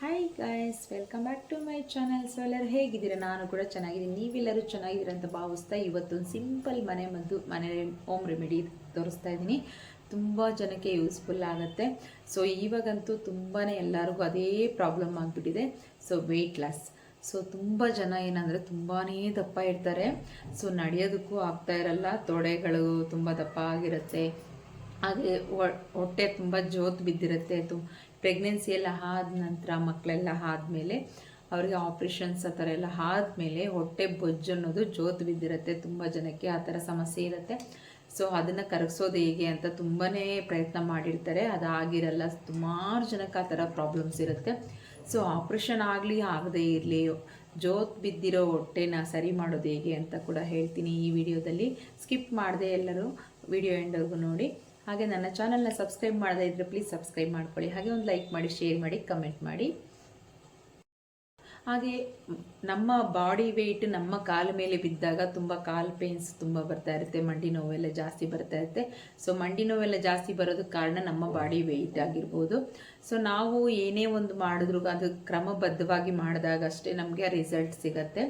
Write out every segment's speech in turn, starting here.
Hi guys welcome back to my channel so ಎಲ್ಲರೂ ಹೇಗಿದ್ದೀರಾ? ನಾನು ಕೂಡ ಚೆನ್ನಾಗಿದ್ದೀನಿ. ನೀವೆಲ್ಲರೂ ಚೆನ್ನಾಗಿದ್ದೀರಾ ಅಂತ ಭಾವಿಸ್ತಾ ಇವತ್ತೊಂದು ಸಿಂಪಲ್ ಮನೆ ಮದ್ದು ಮನೆ ಹೋಮ್ ರೆಮಿಡಿ ತೋರಿಸ್ತಾ ಇದ್ದೀನಿ. ತುಂಬ ಜನಕ್ಕೆ ಯೂಸ್ಫುಲ್ ಆಗುತ್ತೆ. ಸೊ ಇವಾಗಂತೂ ತುಂಬಾ ಎಲ್ಲರಿಗೂ ಅದೇ ಪ್ರಾಬ್ಲಮ್ ಆಗಿಬಿಟ್ಟಿದೆ. ಸೊ ವೆಯ್ಟ್ ಲಾಸ್ ಸೊ ತುಂಬ ಜನ ಏನಂದರೆ ತುಂಬಾ ದಪ್ಪ ಇರ್ತಾರೆ. ಸೊ ನಡೆಯೋದಕ್ಕೂ ಆಗ್ತಾ ಇರಲ್ಲ. ತೊಡೆಗಳು ತುಂಬ ದಪ್ಪ ಆಗಿರುತ್ತೆ. ಹಾಗೆ ಹೊಟ್ಟೆ ತುಂಬ ಜೋತ್ ಬಿದ್ದಿರುತ್ತೆ. ತು ಪ್ರೆಗ್ನೆನ್ಸಿ ಎಲ್ಲ ಆದ ನಂತರ ಮಕ್ಕಳೆಲ್ಲ ಆದಮೇಲೆ ಅವರಿಗೆ ಆಪ್ರೇಷನ್ಸ್ ಆ ಥರ ಎಲ್ಲ ಆದಮೇಲೆ ಹೊಟ್ಟೆ ಬೊಜ್ಜು ಅನ್ನೋದು ಜೋತು ಬಿದ್ದಿರುತ್ತೆ, ತುಂಬ ಜನಕ್ಕೆ ಆ ಥರ ಸಮಸ್ಯೆ ಇರುತ್ತೆ. ಸೊ ಅದನ್ನು ಕರಗಿಸೋದು ಹೇಗೆ ಅಂತ ತುಂಬಾ ಪ್ರಯತ್ನ ಮಾಡಿರ್ತಾರೆ. ಅದಾಗಿರಲ್ಲ, ಸುಮಾರು ಜನಕ್ಕೆ ಆ ಥರ ಪ್ರಾಬ್ಲಮ್ಸ್ ಇರುತ್ತೆ. ಸೊ ಆಪ್ರೇಷನ್ ಆಗಲಿ ಆಗದೇ ಇರಲಿ ಜೋತ್ ಬಿದ್ದಿರೋ ಹೊಟ್ಟೆನ ಸರಿ ಮಾಡೋದು ಹೇಗೆ ಅಂತ ಕೂಡ ಹೇಳ್ತೀನಿ ಈ ವಿಡಿಯೋದಲ್ಲಿ. ಸ್ಕಿಪ್ ಮಾಡದೆ ಎಲ್ಲರೂ ವಿಡಿಯೋ ಎಂಡ್ವರೆಗೂ ನೋಡಿ. ಹಾಗೆ ನನ್ನ ಚಾನಲ್ನ ಸಬ್ಸ್ಕ್ರೈಬ್ ಮಾಡದೇ ಇದ್ದರೆ ಪ್ಲೀಸ್ ಸಬ್ಸ್ಕ್ರೈಬ್ ಮಾಡ್ಕೊಳ್ಳಿ. ಹಾಗೆ ಒಂದು ಲೈಕ್ ಮಾಡಿ ಶೇರ್ ಮಾಡಿ ಕಮೆಂಟ್ ಮಾಡಿ. ಹಾಗೆ ನಮ್ಮ ಬಾಡಿ ವೆಯ್ಟ್ ನಮ್ಮ ಕಾಲ ಮೇಲೆ ಬಿದ್ದಾಗ ತುಂಬ ಕಾಲು ಪೇನ್ಸ್ ತುಂಬ ಬರ್ತಾ ಇರುತ್ತೆ, ಮಂಡಿ ನೋವೆಲ್ಲ ಜಾಸ್ತಿ ಬರ್ತಾ ಇರುತ್ತೆ. ಸೊ ಮಂಡಿ ನೋವೆಲ್ಲ ಜಾಸ್ತಿ ಬರೋದಕ್ಕೆ ಕಾರಣ ನಮ್ಮ ಬಾಡಿ ವೆಯ್ಟ್ ಆಗಿರ್ಬೋದು. ಸೊ ನಾವು ಏನೇ ಒಂದು ಮಾಡಿದ್ರು ಅದು ಕ್ರಮಬದ್ಧವಾಗಿ ಮಾಡಿದಾಗ ಅಷ್ಟೇ ನಮಗೆ ರಿಸಲ್ಟ್ ಸಿಗತ್ತೆ.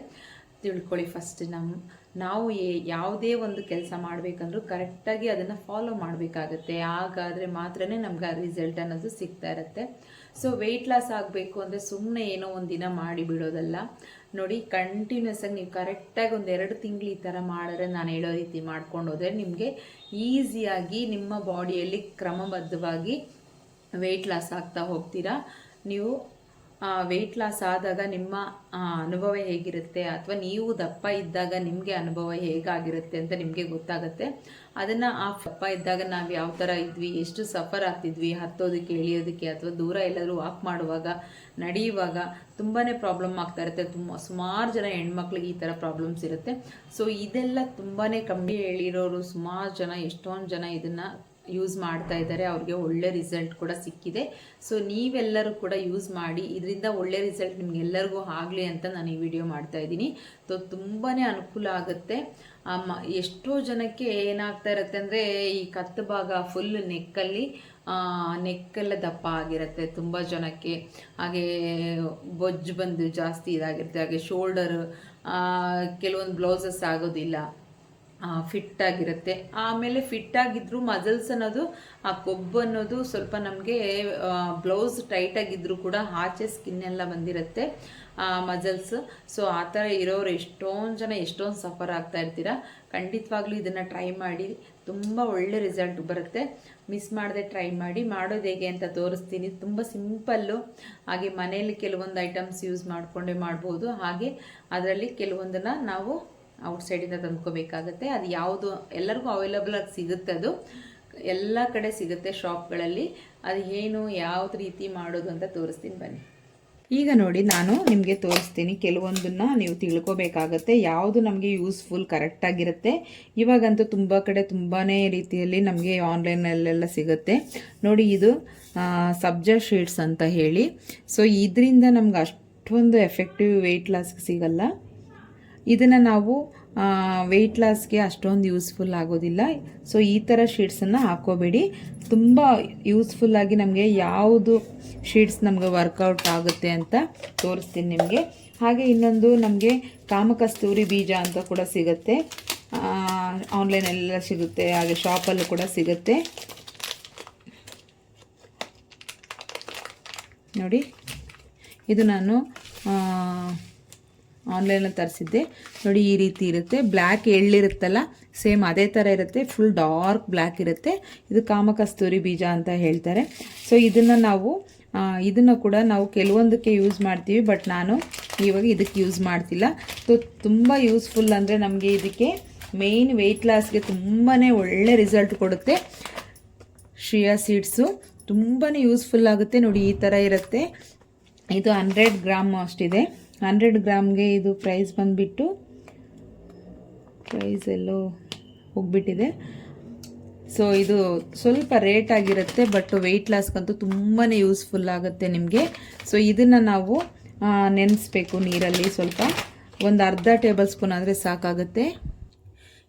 ತಿಳ್ಕೊಳ್ಳಿ ಫಸ್ಟ್ ನಮ್ಮ ನಾವು ಯಾವುದೇ ಒಂದು ಕೆಲಸ ಮಾಡಬೇಕಂದ್ರೂ ಕರೆಕ್ಟಾಗಿ ಅದನ್ನು ಫಾಲೋ ಮಾಡಬೇಕಾಗತ್ತೆ. ಹಾಗಾದರೆ ಮಾತ್ರನೇ ನಮ್ಗೆ ಆ ರಿಸಲ್ಟ್ ಅನ್ನೋದು ಸಿಗ್ತಾ ಇರುತ್ತೆ. ಸೊ ವೆಯ್ಟ್ ಲಾಸ್ ಆಗಬೇಕು ಅಂದರೆ ಸುಮ್ಮನೆ ಏನೋ ಒಂದು ದಿನ ಮಾಡಿ ಬಿಡೋದಲ್ಲ. ನೋಡಿ ಕಂಟಿನ್ಯೂಸ್ ಆಗಿ ನೀವು ಕರೆಕ್ಟಾಗಿ ಒಂದು ಎರಡು ತಿಂಗಳು ಈ ಥರ ಮಾಡಿದ್ರೆ ನಾನು ಹೇಳೋ ರೀತಿ ಮಾಡ್ಕೊಂಡು ಹೋದರೆ ನಿಮಗೆ ಈಸಿಯಾಗಿ ನಿಮ್ಮ ಬಾಡಿಯಲ್ಲಿ ಕ್ರಮಬದ್ಧವಾಗಿ ವೆಯ್ಟ್ ಲಾಸ್ ಆಗ್ತಾ ಹೋಗ್ತೀರಾ. ನೀವು ವೆಯ್ಟ್ ಲಾಸ್ ಆದಾಗ ನಿಮ್ಮ ಅನುಭವ ಹೇಗಿರುತ್ತೆ? ಅಥವಾ ನೀವು ದಪ್ಪ ಇದ್ದಾಗ ನಿಮಗೆ ಅನುಭವ ಹೇಗಾಗಿರುತ್ತೆ ಅಂತ ನಿಮಗೆ ಗೊತ್ತಾಗುತ್ತೆ. ಅದನ್ನು ಆ ದಪ್ಪ ಇದ್ದಾಗ ನಾವು ಯಾವ ಥರ ಇದ್ವಿ, ಎಷ್ಟು ಸಫರ್ ಆಗ್ತಿದ್ವಿ, ಹತ್ತೋದಕ್ಕೆ ಇಳಿಯೋದಕ್ಕೆ ಅಥವಾ ದೂರ ಎಲ್ಲಾದರೂ ವಾಕ್ ಮಾಡುವಾಗ, ನಡೆಯುವಾಗ ತುಂಬಾ ಪ್ರಾಬ್ಲಮ್ ಆಗ್ತಾ ಇರುತ್ತೆ. ತುಂಬ, ಸುಮಾರು ಜನ ಹೆಣ್ಮಕ್ಳಿಗೆ ಈ ಥರ ಪ್ರಾಬ್ಲಮ್ಸ್ ಇರುತ್ತೆ. ಸೊ ಇದೆಲ್ಲ ತುಂಬಾ ಕಮ್ಮಿ ಹೇಳಿರೋರು ಸುಮಾರು ಜನ, ಎಷ್ಟೊಂದು ಜನ ಇದನ್ನು ಯೂಸ್ ಮಾಡ್ತಾ ಇದ್ದಾರೆ, ಅವ್ರಿಗೆ ಒಳ್ಳೆ ರಿಸಲ್ಟ್ ಕೂಡ ಸಿಕ್ಕಿದೆ. ಸೊ ನೀವೆಲ್ಲರೂ ಕೂಡ ಯೂಸ್ ಮಾಡಿ, ಇದರಿಂದ ಒಳ್ಳೆ ರಿಸಲ್ಟ್ ನಿಮಗೆಲ್ಲರಿಗೂ ಆಗಲಿ ಅಂತ ನಾನು ಈ ವಿಡಿಯೋ ಮಾಡ್ತಾ ಇದ್ದೀನಿ. ಸೊ ತುಂಬಾ ಅನುಕೂಲ ಆಗುತ್ತೆ. ಎಷ್ಟೋ ಜನಕ್ಕೆ ಏನಾಗ್ತಾ ಇರುತ್ತೆ ಅಂದರೆ, ಈ ಕತ್ತು ಭಾಗ ಫುಲ್ ನೆಕ್ಕಲ್ಲಿ ನೆಕ್ಕೆಲ್ಲ ದಪ್ಪ ಆಗಿರುತ್ತೆ ತುಂಬ ಜನಕ್ಕೆ. ಹಾಗೆ ಬೊಜ್ಜು ಬಂದು ಜಾಸ್ತಿ ಇದಾಗಿರುತ್ತೆ. ಹಾಗೆ ಶೋಲ್ಡರ್ ಕೆಲವೊಂದು ಬ್ಲೌಸಸ್ ಆಗೋದಿಲ್ಲ. ಫಿಟ್ ಆಗಿರುತ್ತೆ. ಆಮೇಲೆ ಫಿಟ್ ಆಗಿದ್ರು ಮಸಲ್ಸ್ ಅನ್ನೋದು, ಆ ಕೊಬ್ಬು ಅನ್ನೋದು ಸ್ವಲ್ಪ ನಮಗೆ ಬ್ಲೌಸ್ ಟೈಟ್ ಆಗಿದ್ರು ಕೂಡ ಆಚೆ ಸ್ಕಿನ್ ಎಲ್ಲ ಬಂದಿರುತ್ತೆ ಮಸಲ್ಸ್ ಸೊ ಆ ಥರ ಇರೋರು ಎಷ್ಟೊಂದು ಜನ ಎಷ್ಟೊಂದು ಸಫರ್ ಆಗ್ತಾ ಇರ್ತೀರ? ಖಂಡಿತವಾಗ್ಲೂ ಇದನ್ನು ಟ್ರೈ ಮಾಡಿ, ತುಂಬ ಒಳ್ಳೆ ರಿಸಲ್ಟ್ ಬರುತ್ತೆ. ಮಿಸ್ ಮಾಡದೆ ಟ್ರೈ ಮಾಡಿ. ಮಾಡೋದು ಹೇಗೆ ಅಂತ ತೋರಿಸ್ತೀನಿ. ತುಂಬ ಸಿಂಪಲ್ಲು ಹಾಗೆ ಮನೆಯಲ್ಲಿ ಕೆಲವೊಂದು ಐಟಮ್ಸ್ ಯೂಸ್ ಮಾಡಿಕೊಂಡೇ ಮಾಡ್ಬೋದು. ಹಾಗೆ ಅದರಲ್ಲಿ ಕೆಲವೊಂದನ್ನು ನಾವು ಔಟ್ಸೈಡಿಂದ ತಂದ್ಕೋಬೇಕಾಗತ್ತೆ. ಅದು ಯಾವುದು ಎಲ್ಲರಿಗೂ ಅವೈಲಬಲ್ ಆಗಿ ಸಿಗುತ್ತೆ ಅದು. ಎಲ್ಲ ಕಡೆ ಸಿಗುತ್ತೆ ಶಾಪ್ಗಳಲ್ಲಿ ಅದು ಏನು ಯಾವ್ದು ರೀತಿ ಮಾಡೋದು ಅಂತ ತೋರಿಸ್ತೀನಿ ಬನ್ನಿ. ಈಗ ನೋಡಿ ನಾನು ನಿಮಗೆ ತೋರಿಸ್ತೀನಿ ಕೆಲವೊಂದನ್ನ ನೀವು ತಿಳ್ಕೊಬೇಕಾಗತ್ತೆ. ಯಾವುದು ನಮಗೆ ಯೂಸ್ಫುಲ್ ಕರೆಕ್ಟಾಗಿರುತ್ತೆ ಇವಾಗಂತೂ ತುಂಬ ಕಡೆ ತುಂಬಾ ರೀತಿಯಲ್ಲಿ ನಮಗೆ ಆನ್ಲೈನಲ್ಲೆಲ್ಲ ಸಿಗುತ್ತೆ. ನೋಡಿ ಇದು ಸಬ್ಜಾ ಶೀಟ್ಸ್ ಅಂತ ಹೇಳಿ. ಸೊ ಇದರಿಂದ ನಮ್ಗೆ ಅಷ್ಟೊಂದು ಎಫೆಕ್ಟಿವ್ ವೆಯ್ಟ್ ಲಾಸ್ ಸಿಗಲ್ಲ. ಇದನ್ನು ನಾವು ವೆಯ್ಟ್ ಲಾಸ್ಗೆ ಅಷ್ಟೊಂದು ಯೂಸ್ಫುಲ್ ಆಗೋದಿಲ್ಲ. ಸೊ ಈ ಥರ ಶೀಟ್ಸನ್ನು ಹಾಕೋಬೇಡಿ. ತುಂಬ ಯೂಸ್ಫುಲ್ಲಾಗಿ ನಮಗೆ ಯಾವುದು ಶೀಟ್ಸ್ ನಮಗೆ ವರ್ಕೌಟ್ ಆಗುತ್ತೆ ಅಂತ ತೋರಿಸ್ತೀನಿ ನಿಮಗೆ. ಹಾಗೆ ಇನ್ನೊಂದು ನಮಗೆ ಕಾಮಕಸ್ತೂರಿ ಬೀಜ ಅಂತ ಕೂಡ ಸಿಗುತ್ತೆ. ಆನ್ಲೈನೆಲ್ಲ ಸಿಗುತ್ತೆ, ಹಾಗೆ ಶಾಪಲ್ಲೂ ಕೂಡ ಸಿಗುತ್ತೆ. ನೋಡಿ, ಇದು ನಾನು ಆನ್ಲೈನಲ್ಲಿ ತರಿಸಿದ್ದೆ. ನೋಡಿ, ಈ ರೀತಿ ಇರುತ್ತೆ. ಬ್ಲ್ಯಾಕ್ ಎಳ್ಳಿರುತ್ತಲ್ಲ ಸೇಮ್ ಅದೇ ಥರ ಇರುತ್ತೆ. ಫುಲ್ ಡಾರ್ಕ್ ಬ್ಲ್ಯಾಕ್ ಇರುತ್ತೆ. ಇದು ಕಾಮಕಸ್ತೂರಿ ಬೀಜ ಅಂತ ಹೇಳ್ತಾರೆ. ಸೊ ಇದನ್ನು ನಾವು ಇದನ್ನು ಕೂಡ ನಾವು ಕೆಲವೊಂದಕ್ಕೆ ಯೂಸ್ ಮಾಡ್ತೀವಿ ಬಟ್ ನಾನು ಇವಾಗ ಇದಕ್ಕೆ ಯೂಸ್ ಮಾಡ್ತಿಲ್ಲ. ಸೊ ತುಂಬ ಯೂಸ್ಫುಲ್ ಅಂದರೆ ನಮಗೆ ಇದಕ್ಕೆ ಮೇಯ್ನ್ ವೆಯ್ಟ್ ಲಾಸ್ಗೆ ತುಂಬಾ ಒಳ್ಳೆ ರಿಸಲ್ಟ್ ಕೊಡುತ್ತೆ. ಶಿಯಾ ಸೀಡ್ಸು ತುಂಬಾ ಯೂಸ್ಫುಲ್ ಆಗುತ್ತೆ. ನೋಡಿ, ಈ ಥರ ಇರುತ್ತೆ. ಇದು ಹಂಡ್ರೆಡ್ ಗ್ರಾಮ್ ಅಷ್ಟಿದೆ. ಹಂಡ್ರೆಡ್ ಗ್ರಾಮ್ಗೆ ಇದು ಪ್ರೈಸ್ ಬಂದುಬಿಟ್ಟು ಪ್ರೈಸ್ ಎಲ್ಲೋ ಹೋಗ್ಬಿಟ್ಟಿದೆ. ಸೊ ಇದು ಸ್ವಲ್ಪ ರೇಟ್ ಆಗಿರುತ್ತೆ ಬಟ್ ವೆಯ್ಟ್ ಲಾಸ್ಗಂತೂ ತುಂಬಾ ಯೂಸ್ಫುಲ್ ಆಗುತ್ತೆ ನಿಮಗೆ. ಸೊ ಇದನ್ನು ನಾವು ನೆನೆಸ್ಬೇಕು ನೀರಲ್ಲಿ ಸ್ವಲ್ಪ. ಒಂದು ಅರ್ಧ ಟೇಬಲ್ ಸ್ಪೂನ್ ಆದರೆ ಸಾಕಾಗುತ್ತೆ.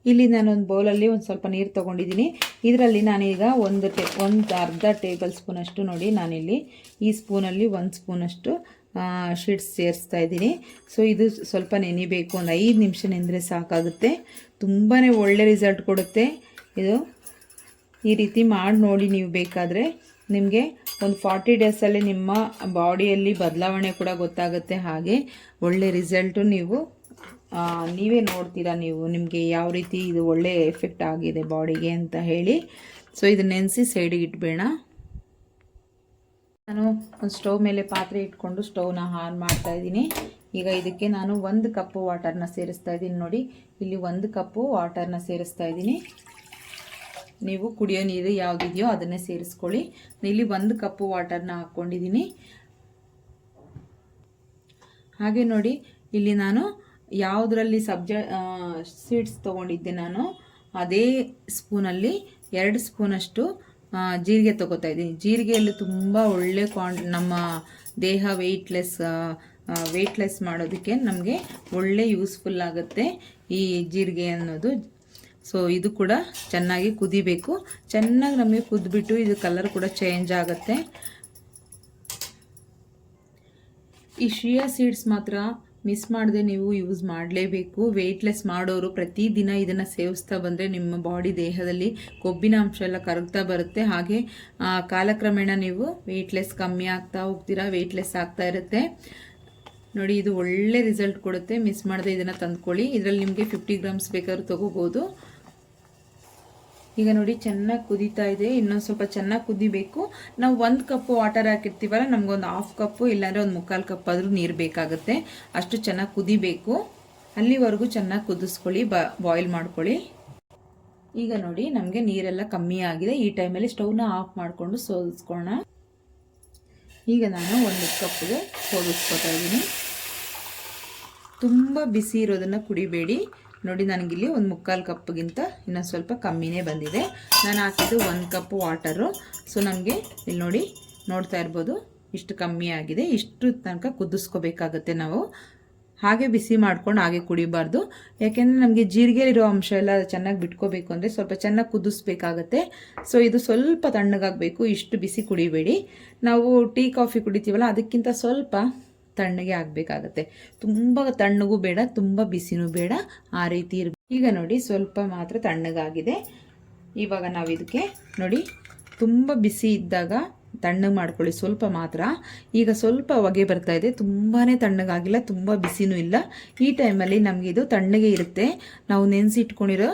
ಇಲ್ಲಿ ನಾನೊಂದು ಬೌಲಲ್ಲಿ ಒಂದು ಸ್ವಲ್ಪ ನೀರು ತೊಗೊಂಡಿದ್ದೀನಿ ಇದರಲ್ಲಿ ನಾನೀಗ ಒಂದು ಟೇ, ಒಂದು ಅರ್ಧ ಟೇಬಲ್ ಸ್ಪೂನಷ್ಟು ನೋಡಿ ನಾನಿಲ್ಲಿ ಈ ಸ್ಪೂನಲ್ಲಿ ಒಂದು ಸ್ಪೂನಷ್ಟು ಶೀಟ್ಸ್ ಸೇರಿಸ್ತಾ ಇದ್ದೀನಿ. ಸೊ ಇದು ಸ್ವಲ್ಪ ನೆನಿಬೇಕು. ಒಂದು ಐದು ನಿಮಿಷ ನೆಂದರೆ ಸಾಕಾಗುತ್ತೆ. ತುಂಬಾ ಒಳ್ಳೆ ರಿಸಲ್ಟ್ ಕೊಡುತ್ತೆ. ಇದು ಈ ರೀತಿ ಮಾಡಿ ನೋಡಿ ನೀವು ಬೇಕಾದರೆ. ನಿಮಗೆ ಒಂದು ಫಾರ್ಟಿ ಡೇಸಲ್ಲಿ ನಿಮ್ಮ ಬಾಡಿಯಲ್ಲಿ ಬದಲಾವಣೆ ಕೂಡ ಗೊತ್ತಾಗುತ್ತೆ. ಹಾಗೆ ಒಳ್ಳೆ ರಿಸಲ್ಟು ನೀವು ನೀವೇ ನೋಡ್ತೀರಾ ನೀವು ನಿಮಗೆ ಯಾವ ರೀತಿ ಇದು ಒಳ್ಳೆ ಎಫೆಕ್ಟ್ ಆಗಿದೆ ಬಾಡಿಗೆ ಅಂತ ಹೇಳಿ. ಸೊ ಇದು ನೆನೆಸಿ ಸೈಡಿಗೆ ಇಟ್ಬೇಡ. ನಾನು ಒಂದು ಸ್ಟವ್ ಮೇಲೆ ಪಾತ್ರೆ ಇಟ್ಕೊಂಡು ಸ್ಟೌವ್ನ ಆನ್ ಮಾಡ್ತಾ ಇದ್ದೀನಿ. ಈಗ ಇದಕ್ಕೆ ನಾನು ಒಂದು ಕಪ್ಪು ವಾಟರ್ನ ಸೇರಿಸ್ತಾ ಇದ್ದೀನಿ ನೋಡಿ. ಇಲ್ಲಿ ಒಂದು ಕಪ್ಪು ವಾಟರ್ನ ಸೇರಿಸ್ತಾ ಇದ್ದೀನಿ. ನೀವು ಕುಡಿಯೋ ನೀರು ಯಾವುದಿದೆಯೋ ಅದನ್ನೇ ಸೇರಿಸ್ಕೊಳ್ಳಿ. ಇಲ್ಲಿ ಒಂದು ಕಪ್ಪು ವಾಟರ್ನ ಹಾಕ್ಕೊಂಡಿದ್ದೀನಿ. ಹಾಗೆ ನೋಡಿ, ಇಲ್ಲಿ ನಾನು ಯಾವುದರಲ್ಲಿ ಸಬ್ಜ ಸೀಡ್ಸ್ ತೊಗೊಂಡಿದ್ದೆ ನಾನು, ಅದೇ ಸ್ಪೂನಲ್ಲಿ ಎರಡು ಸ್ಪೂನಷ್ಟು ಜೀರಿಗೆ ತಗೋತಾ ಇದ್ದೀನಿ. ಜೀರಿಗೆಯಲ್ಲಿ ತುಂಬ ಒಳ್ಳೆ ಕ್ವಾಂಟ್ ನಮ್ಮ ದೇಹ ವೆಯ್ಟ್ಲೆಸ್ ವೆಯ್ಟ್ಲೆಸ್ ಮಾಡೋದಕ್ಕೆ ನಮಗೆ ಒಳ್ಳೆ ಯೂಸ್ಫುಲ್ ಆಗುತ್ತೆ ಈ ಜೀರಿಗೆ ಅನ್ನೋದು. ಸೊ ಇದು ಕೂಡ ಚೆನ್ನಾಗಿ ಕುದಿಬೇಕು. ಚೆನ್ನಾಗಿ ನಮಗೆ ಕುದ್ಬಿಟ್ಟು ಇದು ಕಲರ್ ಕೂಡ ಚೇಂಜ್ ಆಗುತ್ತೆ. ಈ ಶಿಯಾ ಸೀಡ್ಸ್ ಮಾತ್ರ ಮಿಸ್ ಮಾಡದೆ ನೀವು ಯೂಸ್ ಮಾಡಲೇಬೇಕು. ವೆಯ್ಟ್ಲೆಸ್ ಮಾಡೋರು ಪ್ರತಿದಿನ ಇದನ್ನು ಸೇವಿಸ್ತಾ ಬಂದರೆ ನಿಮ್ಮ ಬಾಡಿ ದೇಹದಲ್ಲಿ ಕೊಬ್ಬಿನ ಅಂಶ ಎಲ್ಲ ಕರಗ್ತಾ ಬರುತ್ತೆ. ಹಾಗೆ ಕಾಲಕ್ರಮೇಣ ನೀವು ವೆಯ್ಟ್ಲೆಸ್ ಕಮ್ಮಿ ಆಗ್ತಾ ಹೋಗ್ತೀರಾ ವೆಯ್ಟ್ಲೆಸ್ ಆಗ್ತಾ ಇರುತ್ತೆ. ನೋಡಿ, ಇದು ಒಳ್ಳೆ ರಿಸಲ್ಟ್ ಕೊಡುತ್ತೆ. ಮಿಸ್ ಮಾಡದೆ ಇದನ್ನು ತಂದ್ಕೊಳ್ಳಿ. ಇದರಲ್ಲಿ ನಿಮಗೆ ಫಿಫ್ಟಿ ಗ್ರಾಮ್ಸ್ ಬೇಕಾದ್ರೂ ತೊಗೋಬೋದು. ಈಗ ನೋಡಿ, ಚೆನ್ನಾಗಿ ಕುದೀತಾ ಇದೆ. ಇನ್ನೊಂದು ಸ್ವಲ್ಪ ಚೆನ್ನಾಗಿ ಕುದಿಬೇಕು. ನಾವು ಒಂದು ಕಪ್ಪು ವಾಟರ್ ಹಾಕಿರ್ತೀವಲ್ಲ ನಮಗೊಂದು ಹಾಫ್ ಕಪ್ಪು, ಇಲ್ಲಾಂದರೆ ಒಂದು ಮುಕ್ಕಾಲು ಕಪ್ ಆದರೂ ನೀರು ಬೇಕಾಗುತ್ತೆ. ಅಷ್ಟು ಚೆನ್ನಾಗಿ ಕುದಿಬೇಕು. ಅಲ್ಲಿವರೆಗೂ ಚೆನ್ನಾಗಿ ಕುದಿಸ್ಕೊಳ್ಳಿ ಬಾಯ್ಲ್ ಮಾಡ್ಕೊಳ್ಳಿ. ಈಗ ನೋಡಿ, ನಮಗೆ ನೀರೆಲ್ಲ ಕಮ್ಮಿ ಆಗಿದೆ. ಈ ಟೈಮಲ್ಲಿ ಸ್ಟೌವ್ನ ಆಫ್ ಮಾಡಿಕೊಂಡು ಸೋದಿಸ್ಕೊಳ್ಳೋಣ ಈಗ ನಾನು ಒಂದು ಕಪ್ಗೆ ಸೋದಿಸ್ಕೊತಾ ಇದ್ದೀನಿ. ತುಂಬ ಬಿಸಿ ಇರೋದನ್ನು ಕುಡಿಬೇಡಿ. ನೋಡಿ, ನನಗಿಲ್ಲಿ ಒಂದು ಮುಕ್ಕಾಲು ಕಪ್ಗಿಂತ ಇನ್ನೊಂದು ಸ್ವಲ್ಪ ಕಮ್ಮಿನೇ ಬಂದಿದೆ. ನಾನು ಹಾಕಿದ್ದು ಒಂದು ಕಪ್ ವಾಟರು. ಸೊ ನಮಗೆ ಇಲ್ಲಿ ನೋಡಿ ನೋಡ್ತಾ ಇರ್ಬೋದು, ಇಷ್ಟು ಕಮ್ಮಿ ಆಗಿದೆ. ಇಷ್ಟು ತನಕ ಕುದಿಸ್ಕೋಬೇಕಾಗತ್ತೆ ನಾವು. ಹಾಗೆ ಬಿಸಿ ಮಾಡ್ಕೊಂಡು ಹಾಗೆ ಕುಡಿಬಾರ್ದು. ಯಾಕೆಂದರೆ ನಮಗೆ ಜೀರಿಗೆಲಿರೋ ಅಂಶ ಎಲ್ಲ ಚೆನ್ನಾಗಿ ಬಿಟ್ಕೋಬೇಕು ಅಂದರೆ ಸ್ವಲ್ಪ ಚೆನ್ನಾಗಿ ಕುದಿಸ್ಬೇಕಾಗತ್ತೆ. ಸೊ ಇದು ಸ್ವಲ್ಪ ತಣ್ಣಗಾಗಬೇಕು. ಇಷ್ಟು ಬಿಸಿ ಕುಡಿಬೇಡಿ. ನಾವು ಟೀ, ಕಾಫಿ ಕುಡಿತೀವಲ್ಲ, ಅದಕ್ಕಿಂತ ಸ್ವಲ್ಪ ತಣ್ಣಗೆ ಆಗಬೇಕಾಗತ್ತೆ. ತುಂಬ ತಣ್ಣಗೂ ಬೇಡ, ತುಂಬ ಬಿಸಿನೂ ಬೇಡ, ಆ ರೀತಿ ಇರಬೇಕು ಈಗ ನೋಡಿ ಸ್ವಲ್ಪ ಮಾತ್ರ ತಣ್ಣಗಾಗಿದೆ. ಇವಾಗ ನಾವು ಇದಕ್ಕೆ ನೋಡಿ ತುಂಬ ಬಿಸಿ ಇದ್ದಾಗ ತಣ್ಣಗೆ ಮಾಡ್ಕೊಳ್ಳಿ ಸ್ವಲ್ಪ ಮಾತ್ರ. ಈಗ ಸ್ವಲ್ಪ ಹೊಗೆ ಬರ್ತಾ ಇದೆ ತುಂಬಾ ತಣ್ಣಗಾಗಿಲ್ಲ, ತುಂಬ ಬಿಸಿನೂ ಇಲ್ಲ. ಈ ಟೈಮಲ್ಲಿ ನಮಗೆ ಇದು ತಣ್ಣಗೆ ಇರುತ್ತೆ. ನಾವು ನೆನೆಸಿಟ್ಕೊಂಡಿರೋ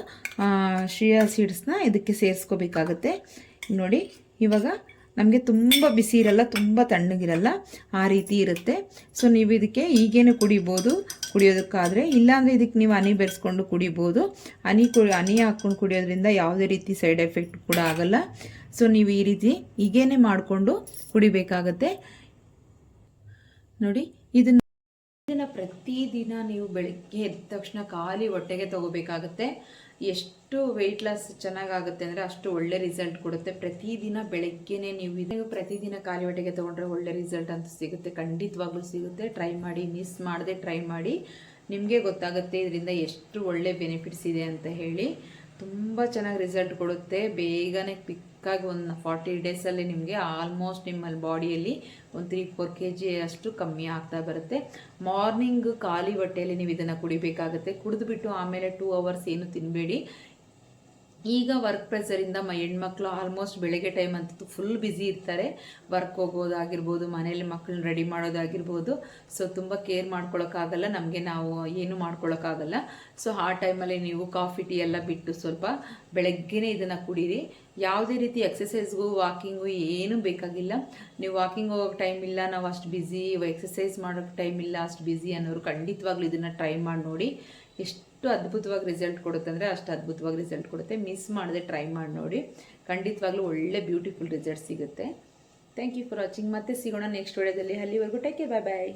ಶಿಯಾ ಸೀಡ್ಸ್ನ ಇದಕ್ಕೆ ಸೇರಿಸ್ಕೋಬೇಕಾಗತ್ತೆ. ನೋಡಿ ಇವಾಗ ನಮಗೆ ತುಂಬ ಬಿಸಿ ಇರಲ್ಲ, ತುಂಬ ತಣ್ಣಗಿರಲ್ಲ, ಆ ರೀತಿ ಇರುತ್ತೆ. ಸೊ ನೀವು ಇದಕ್ಕೆ ಈಗೇನು ಕುಡಿಬೋದು, ಕುಡಿಯೋದಕ್ಕಾದರೆ, ಇಲ್ಲಾಂದರೆ ಇದಕ್ಕೆ ನೀವು ಹನಿ ಬೆರೆಸ್ಕೊಂಡು ಕುಡಿಬೋದು. ಹನಿ ಕು ಹನಿ ಹಾಕ್ಕೊಂಡು ಕುಡಿಯೋದ್ರಿಂದ ಯಾವುದೇ ರೀತಿ ಸೈಡ್ ಎಫೆಕ್ಟ್ ಕೂಡ ಆಗಲ್ಲ. ಸೊ ನೀವು ಈ ರೀತಿ ಹೀಗೇನೆ ಮಾಡಿಕೊಂಡು ಕುಡಿಬೇಕಾಗತ್ತೆ. ನೋಡಿ, ಇದನ್ನ ಪ್ರತಿದಿನ ನೀವು ಬೆಳಗ್ಗೆ ಎದ್ದ ತಕ್ಷಣ ಖಾಲಿ ಹೊಟ್ಟೆಗೆ ತಗೋಬೇಕಾಗುತ್ತೆ. ಎಷ್ಟು ವೆಯ್ಟ್ ಲಾಸ್ ಚೆನ್ನಾಗಾಗುತ್ತೆ ಅಂದರೆ ಅಷ್ಟು ಒಳ್ಳೆ ರಿಸಲ್ಟ್ ಕೊಡುತ್ತೆ. ಪ್ರತಿದಿನ ಬೆಳಗ್ಗೆನೆ ನೀವು ಇದನ್ನು ಪ್ರತಿದಿನ ಖಾಲಿ ಹೊಟ್ಟೆಗೆ ತೊಗೊಂಡ್ರೆ ಒಳ್ಳೆ ರಿಸಲ್ಟ್ ಅಂತ ಸಿಗುತ್ತೆ. ಖಂಡಿತವಾಗ್ಲೂ ಸಿಗುತ್ತೆ. ಟ್ರೈ ಮಾಡಿ ಮಿಸ್ ಮಾಡದೆ ಟ್ರೈ ಮಾಡಿ. ನಿಮಗೆ ಗೊತ್ತಾಗುತ್ತೆ ಇದರಿಂದ ಎಷ್ಟು ಒಳ್ಳೆ ಬೆನಿಫಿಟ್ಸ್ ಇದೆ ಅಂತ ಹೇಳಿ. ತುಂಬ ಚೆನ್ನಾಗಿ ರಿಸಲ್ಟ್ ಕೊಡುತ್ತೆ. ಬೇಗನೆ ಕ್ವಿಕ್ಕಾಗಿ ಒಂದು ಫಾರ್ಟಿ ಡೇಸಲ್ಲಿ ನಿಮಗೆ ಆಲ್ಮೋಸ್ಟ್ ನಿಮ್ಮಲ್ಲಿ ಬಾಡಿಯಲ್ಲಿ ಒಂದು ತ್ರೀ ಫೋರ್ ಕೆ ಜಿ ಅಷ್ಟು ಕಮ್ಮಿ ಆಗ್ತಾ ಬರುತ್ತೆ. ಮಾರ್ನಿಂಗ್ ಖಾಲಿ ಹೊಟ್ಟೆಯಲ್ಲಿ ನೀವು ಇದನ್ನು ಕುಡಿಬೇಕಾಗುತ್ತೆ. ಕುಡಿದ್ಬಿಟ್ಟು ಆಮೇಲೆ ಟೂ ಅವರ್ಸ್ ಏನು ತಿನ್ನಬೇಡಿ ಈಗ ವರ್ಕ್ ಪ್ರೆಸರಿಂದ ಮ ಹೆಣ್ಮಕ್ಳು ಆಲ್ಮೋಸ್ಟ್ ಬೆಳಗ್ಗೆ ಟೈಮ್ ಅಂತೂ ಫುಲ್ ಬ್ಯುಸಿ ಇರ್ತಾರೆ. ವರ್ಕ್ ಹೋಗೋದಾಗಿರ್ಬೋದು ಮನೇಲಿ ಮಕ್ಕಳನ್ನ ರೆಡಿ ಮಾಡೋದಾಗಿರ್ಬೋದು. ಸೊ ತುಂಬ ಕೇರ್ ಮಾಡ್ಕೊಳೋಕ್ಕಾಗಲ್ಲ. ನಮಗೆ ನಾವು ಏನು ಮಾಡ್ಕೊಳ್ಳೋಕ್ಕಾಗಲ್ಲ ಸೊ ಆ ಟೈಮಲ್ಲಿ ನೀವು ಕಾಫಿ ಟೀ ಎಲ್ಲ ಬಿಟ್ಟು ಸ್ವಲ್ಪ ಬೆಳಗ್ಗೆನೇ ಇದನ್ನು ಕುಡೀರಿ. ಯಾವುದೇ ರೀತಿ ಎಕ್ಸಸೈಸ್ಗೂ ವಾಕಿಂಗು ಏನೂ ಬೇಕಾಗಿಲ್ಲ. ನೀವು ವಾಕಿಂಗ್ ಹೋಗೋಕ್ಕೆ ಟೈಮ್ ಇಲ್ಲ, ನಾವು ಅಷ್ಟು ಬ್ಯುಸಿ ಎಕ್ಸಸೈಸ್ ಮಾಡೋಕ್ಕೆ ಟೈಮ್ ಇಲ್ಲ, ಅಷ್ಟು ಬ್ಯುಸಿ ಅನ್ನೋರು ಖಂಡಿತವಾಗ್ಲೂ ಇದನ್ನು ಟ್ರೈ ಮಾಡಿ ನೋಡಿ. ಎಷ್ಟು ಅದ್ಭುತವಾಗಿ ರಿಸಲ್ಟ್ ಕೊಡುತ್ತೆ ಅಂದರೆ ಅಷ್ಟು ಅದ್ಭುತವಾಗಿ ರಿಸಲ್ಟ್ ಕೊಡುತ್ತೆ. ಮಿಸ್ ಮಾಡದೆ ಟ್ರೈ ಮಾಡಿ ನೋಡಿ. ಖಂಡಿತವಾಗ್ಲೂ ಒಳ್ಳೆ ಬ್ಯೂಟಿಫುಲ್ ರಿಸಲ್ಟ್ ಸಿಗುತ್ತೆ. ಥ್ಯಾಂಕ್ ಯು ಫಾರ್ ವಾಚಿಂಗ್ ಮತ್ತೆ ಸಿಗೋಣ ನೆಕ್ಸ್ಟ್ ವಿಡಿಯೋದಲ್ಲಿ ಅಲ್ಲಿವರೆಗೂ ಟೇಕ್ ಕೇರ್ ಬಾಯ್ ಬಾಯ್